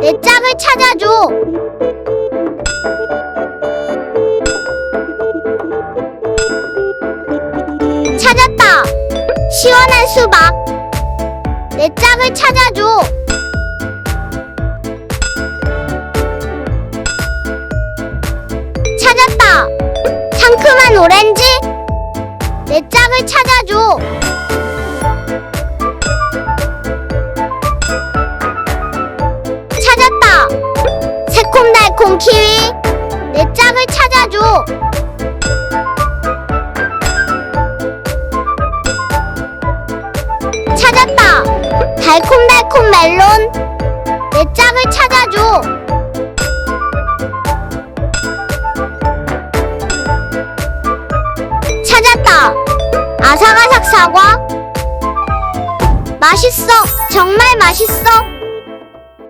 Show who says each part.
Speaker 1: 내 짝을 찾아줘. 찾았다. 시원한 수박. 내 짝을 찾아줘. 찾았다. 상큼한 오렌지. 내 짝을 찾아줘. 새콤달콤 키위. 내 짝을 찾아줘. 찾았다. 달콤달콤 멜론. 내 짝을 찾아줘. 찾았다. 아삭아삭 사과. 맛있어. 정말 맛있어.